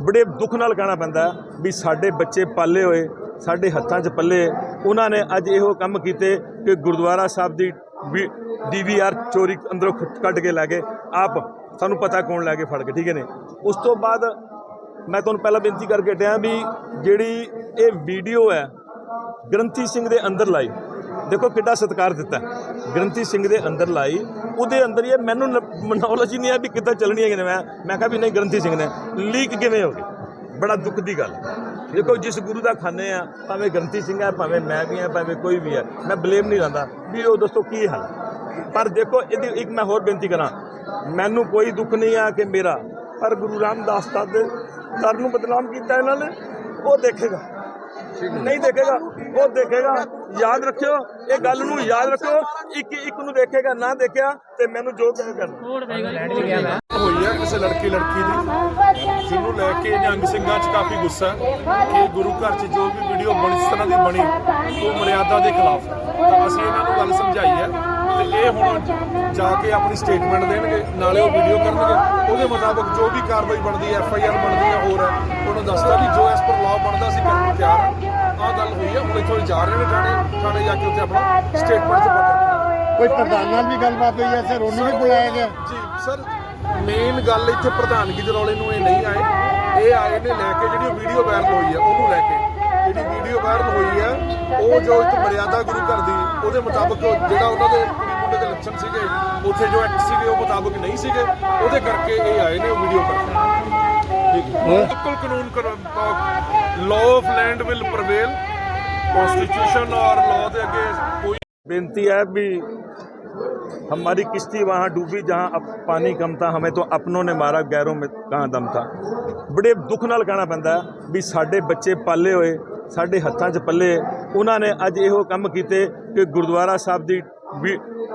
ਬੜੇ ਦੁੱਖ ਨਾਲ ਕਹਿਣਾ ਪੈਂਦਾ ਵੀ ਸਾਡੇ ਬੱਚੇ ਪਾਲੇ ਹੋਏ, ਸਾਡੇ ਹੱਥਾਂ 'ਚ ਪੱਲੇ, ਉਹਨਾਂ ਨੇ ਅੱਜ ਇਹੋ ਕੰਮ ਕੀਤੇ ਕਿ ਗੁਰਦੁਆਰਾ ਸਾਹਿਬ ਦੀ ਡੀਵੀਆਰ ਚੋਰੀ ਅੰਦਰੋਂ ਕੱਢ ਕੇ ਲੈ ਗਏ। ਆਪ ਸਾਨੂੰ ਪਤਾ ਕੌਣ ਲੈ ਕੇ ਫੜ ਕੇ ਠੀਕ ਹੈ ਨੇ ਉਸ ਤੋਂ ਬਾਅਦ ਮੈਂ ਤੁਹਾਨੂੰ ਪਹਿਲਾਂ ਬੇਨਤੀ ਕਰਕੇ ਹਟਿਆ ਵੀ ਜਿਹੜੀ ਇਹ ਵੀਡੀਓ ਹੈ, ਗ੍ਰੰਥੀ ਸਿੰਘ ਦੇ ਅੰਦਰ ਲਾਈ। ਦੇਖੋ ਕਿੱਡਾ ਸਤਿਕਾਰ ਦਿੱਤਾ ਗ੍ਰੰਥੀ ਸਿੰਘ ਦੇ ਅੰਦਰ ਲਾਈ, ਉਹਦੇ ਅੰਦਰ ਹੀ ਇਹ ਮੈਨੂੰ ਨੌਲੇਜ ਨਹੀਂ ਹੈ ਵੀ ਕਿੱਦਾਂ ਚੱਲਣੀ ਹੈ ਕਿ ਮੈਂ ਮੈਂ ਕਿਹਾ ਵੀ ਨਹੀਂ ਗ੍ਰੰਥੀ ਸਿੰਘ ਨੇ, ਲੀਕ ਕਿਵੇਂ ਹੋ ਗਈ? ਬੜਾ ਦੁੱਖ ਦੀ ਗੱਲ ਦੇਖੋ ਜਿਸ ਗੁਰੂ ਦਾ ਖਾਨੇ ਆ, ਭਾਵੇਂ ਗ੍ਰੰਥੀ ਸਿੰਘ ਹੈ, ਭਾਵੇਂ ਮੈਂ ਵੀ ਹਾਂ, ਭਾਵੇਂ ਕੋਈ ਵੀ ਹੈ, ਮੈਂ ਬਲੇਮ ਨਹੀਂ ਲਾਂਦਾ। ਵੀ ਉਹ ਦੱਸੋ ਕੀ ਹਾਲ ਪਰ ਦੇਖੋ ਇਹਦੀ ਇੱਕ ਮੈਂ ਹੋਰ ਬੇਨਤੀ ਕਰਾਂ, ਮੈਨੂੰ ਕੋਈ ਦੁੱਖ ਨਹੀਂ ਆ ਕਿ ਮੇਰਾ, ਪਰ ਗੁਰੂ ਰਾਮਦਾਸ ਦਾ ਦਰ ਨੂੰ ਬਦਨਾਮ ਕੀਤਾ ਇਹਨਾਂ ਨੇ, ਉਹ ਦੇਖੇਗਾ। ਨਹੀਂ ਦੇਖੇਗਾ। ਉਹ ਦੇਖੇਗਾ। ਯਾਦ ਰੱਖਿਓ। ਇਹ ਗੱਲ ਨੂੰ ਯਾਦ ਰੱਖਿਓ। ਇੱਕ ਇੱਕ ਨੂੰ ਦੇਖੇਗਾ ਨਾ ਦੇਖਿਆ ਤੇ ਮੈਨੂੰ ਜੋ ਕਹੇ ਕਰਨਾ। ਹੋਈ ਹੈ ਕਿਸੇ ਲੜਕੀ ਲੜਕੀ ਦੀ। ਜਿਹਨੂੰ ਲੈ ਕੇ ਨਿਹੰਗ ਸਿੰਘਾਂ 'ਚ ਕਾਫੀ ਗੁੱਸਾ ਹੈ। ਕਿ ਗੁਰੂ ਘਰ 'ਚ ਜੋ ਵੀ ਵੀਡੀਓ ਬਣੀ ਇਸ ਤਰ੍ਹਾਂ ਦੀ ਬਣੀ ਉਹ ਮਰਿਆਦਾ ਦੇ ਖਿਲਾਫ। ਤਾਂ ਅਸੀਂ ਇਹਨਾਂ ਨੂੰ ਗੱਲ ਸਮਝਾਈ ਹੈ। ਤੇ ਇਹ ਹੁਣ ਜਾ ਕੇ ਆਪਣੀ ਸਟੇਟਮੈਂਟ ਦੇਣਗੇ ਨਾਲੇ ਉਹ ਵੀਡੀਓ ਕਰਨਗੇ। ਉਹਦੇ ਮੁਤਾਬਕ ਜੋ ਵੀ ਕਾਰਵਾਈ ਬਣਦੀ ਹੈ ਐਫ ਆਈ ਆਰ ਬਣਦੀ ਹੈ ਹੋਰ ਹੈ ਉਹਨੂੰ ਦੱਸਦਾ ਵੀ ਜੋ ਐਸ ਪਰ ਲਾਅ ਬਣਦਾ ਸੀ ਕਰਨ ਨੂੰ ਤਿਆਰ ਹਾਂ ਆਹ ਗੱਲ ਹੋਈ ਹੈ ਹੁਣ ਇੱਥੋਂ ਜਾ ਰਹੇ ਨੇ ਥਾਣੇ ਥਾਣੇ ਜਾ ਕੇ ਉੱਥੇ ਆਪਣਾ ਸਟੇਟਮੈਂਟ 'ਚ ਪੱਕਾ ਕੋਈ ਪ੍ਰਧਾਨ ਨਾਲ ਵੀ ਗੱਲਬਾਤ ਹੋਈ ਹੈ ਸਰ ਉਹਨੂੰ ਵੀ ਬੁਲਾਇਆ ਗਿਆ? ਜੀ ਸਰ ਮੇਨ ਗੱਲ ਇੱਥੇ ਪ੍ਰਧਾਨਗੀ ਦੇ ਰੌਲੇ ਨੂੰ ਇਹ ਨਹੀਂ ਆਏ। ਇਹ ਆਏ ਨੇ ਲੈ ਕੇ ਜਿਹੜੀ ਵੀਡੀਓ ਵਾਇਰਲ ਹੋਈ ਹੈ ਉਹਨੂੰ ਲੈ ਕੇ। ਜਿਹੜੀ ਵੀਡੀਓ ਵਾਇਰਲ ਹੋਈ ਹੈ ਉਹ ਜੋ ਇੱਕ ਮਰਿਆਦਾ ਗੁਰੂ ਘਰ ਦੀ ਉਹਦੇ ਮੁਤਾਬਕ ਜਿਹੜਾ ਉਹਨਾਂ ਦੇ ਮੁੰਡੇ ਦੇ ਲੱਛਣ ਸੀਗੇ ਉੱਥੇ ਜੋ ਐਕਟ ਸੀਗੇ ਉਹ ਮੁਤਾਬਕ ਨਹੀਂ ਸੀਗੇ। ਉਹਦੇ ਕਰਕੇ ਇਹ ਆਏ ਨੇ ਉਹ ਵੀਡੀਓ ਕਰਕੇ ਬਿਲਕੁਲ ਕਾਨੂੰਨ law of land will prevail constitution ਔਰ ਲਾਅ ਦੇ ਅੱਗੇ ਕੋਈ बेनती है भी हमारी किश्ती वहाँ डूबी जहाँ अब पानी कम था हमें तो अपनों ने मारा गैरों में कहाँ दम था ਬੜੇ ਦੁੱਖ ਨਾਲ ਕਹਿਣਾ ਪੈਂਦਾ ਹੈ ਵੀ ਸਾਡੇ ਬੱਚੇ ਪਾਲੇ ਹੋਏ ਸਾਡੇ ਹੱਥਾਂ 'ਚ ਪੱਲੇ ਉਹਨਾਂ ਨੇ ਅੱਜ ਇਹੋ ਕੰਮ ਕੀਤੇ ਕਿ ਗੁਰਦੁਆਰਾ ਸਾਹਿਬ ਦੀ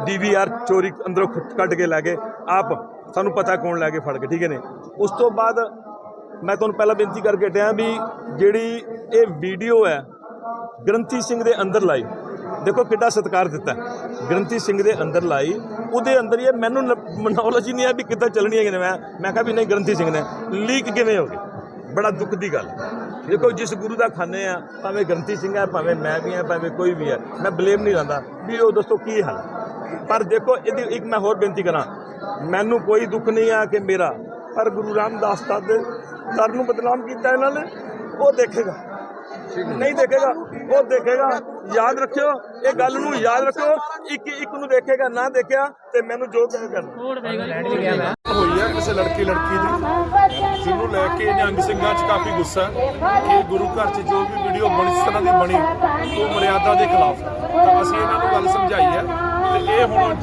ਡੀਵੀਆਰ ਚੋਰੀ ਅੰਦਰੋਂ ਖੁ- ਕੱਢ ਕੇ ਲੈ ਗਏ ਆਪ ਸਾਨੂੰ ਪਤਾ ਕੌਣ ਲੈ ਕੇ ਫੜ ਕੇ ਠੀਕ ਹੈ ਨੇ ਉਸ ਤੋਂ ਬਾਅਦ ਮੈਂ ਤੁਹਾਨੂੰ ਪਹਿਲਾਂ ਬੇਨਤੀ ਕਰਕੇ ਹਟਿਆ ਵੀ ਜਿਹੜੀ ਇਹ ਵੀਡੀਓ ਹੈ ਗ੍ਰੰਥੀ ਸਿੰਘ ਦੇ ਅੰਦਰ ਲਾਈ। ਦੇਖੋ ਕਿੱਡਾ ਸਤਿਕਾਰ ਦਿੱਤਾ ਗ੍ਰੰਥੀ ਸਿੰਘ ਦੇ ਅੰਦਰ ਲਾਈ। ਉਹਦੇ ਅੰਦਰ ਹੀ ਇਹ ਮੈਨੂੰ ਨੌਲੇਜ ਨਹੀਂ ਆ ਵੀ ਕਿੱਦਾਂ ਚੱਲਣੀ ਹੈ ਕਿ ਮੈਂ ਮੈਂ ਕਿਹਾ ਵੀ ਨਹੀਂ, ਗ੍ਰੰਥੀ ਸਿੰਘ ਨੇ। ਲੀਕ ਕਿਵੇਂ ਹੋ ਗਈ? ਬੜਾ ਦੁੱਖ ਦੀ ਗੱਲ। ਦੇਖੋ ਜਿਸ ਗੁਰੂ ਦਾ ਖਾਨੇ ਆ, ਭਾਵੇਂ ਗ੍ਰੰਥੀ ਸਿੰਘ ਹੈ, ਭਾਵੇਂ ਮੈਂ ਵੀ ਹਾਂ, ਭਾਵੇਂ ਕੋਈ ਵੀ ਹੈ, ਮੈਂ ਬਲੇਮ ਨਹੀਂ ਲਾਂਦਾ। ਵੀ ਉਹ ਦੱਸੋ ਕੀ ਹਾਲ ਹੈ। ਪਰ ਦੇਖੋ ਇਹਦੀ ਇੱਕ ਮੈਂ ਹੋਰ ਬੇਨਤੀ ਕਰਾਂ। ਮੈਨੂੰ ਕੋਈ ਦੁੱਖ ਨਹੀਂ ਆ ਕਿ ਮੇਰਾ, ਪਰ ਗੁਰੂ ਰਾਮਦਾਸ ਦਾ ਦੇ ਦਰ ਨੂੰ ਬਦਨਾਮ ਕੀਤਾ ਇਹਨਾਂ ਨੇ, ਉਹ ਦੇਖੇਗਾ। ਨਹੀਂ ਦੇਖੇਗਾ, ਉਹ ਦੇਖੇਗਾ। ਯਾਦ ਰੱਖਿਓ, ਇਹ ਗੱਲ ਨੂੰ ਯਾਦ ਰੱਖਿਓ। ਇੱਕ ਇੱਕ ਨੂੰ ਦੇਖੇਗਾ, ਨਾ ਦੇਖਿਆ, ਤੇ ਮੈਨੂੰ ਜੋ ਕਹੇ ਕਰਨਾ। ਹੋਈ ਹੈ ਕਿਸੇ ਲੜਕੀ ਲੜਕੀ ਦੀ, ਜਿਹਨੂੰ ਲੈ ਕੇ ਨਿਹੰਗ ਸਿੰਘਾਂ 'ਚ ਕਾਫੀ ਗੁੱਸਾ ਕਿ ਗੁਰੂ ਘਰ 'ਚ ਜੋ ਵੀ ਵੀਡੀਓ ਬਣੀ ਇਸ ਤਰ੍ਹਾਂ ਦੀ ਬਣੀ, ਉਹ ਮਰਿਆਦਾ ਦੇ ਖਿਲਾਫ ਤਾਂ ਅਸੀਂ ਇਹਨਾਂ ਨੂੰ ਗੱਲ ਸਮਝਾਈ ਹੈ। ਤੇ ਇਹ ਹੁਣ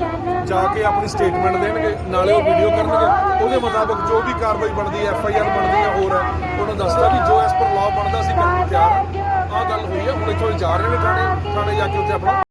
ਜਾ ਕੇ ਆਪਣੀ ਸਟੇਟਮੈਂਟ ਦੇਣਗੇ, ਨਾਲੇ ਉਹ ਵੀਡੀਓ ਕਰਨਗੇ। ਉਹਦੇ ਮੁਤਾਬਕ ਜੋ ਵੀ ਕਾਰਵਾਈ ਬਣਦੀ ਹੈ ਐਫ ਆਈ ਆਰ ਬਣਦੀ ਹੈ, ਹੋਰ ਹੈ, ਉਹਨੂੰ ਦੱਸਦਾ ਵੀ ਜੋ ਐਸ ਪਰ ਲਾਅ ਬਣਦਾ ਸੀ ਕਰਨ ਨੂੰ ਤਿਆਰ ਗੱਲ ਹੋਈ ਹੈ ਹੁਣ ਇੱਥੋਂ ਜਾ ਰਹੇ ਨੇ ਥਾਣੇ ਥਾਣੇ ਜਾ ਕੇ ਉੱਥੇ ਆਪਣਾ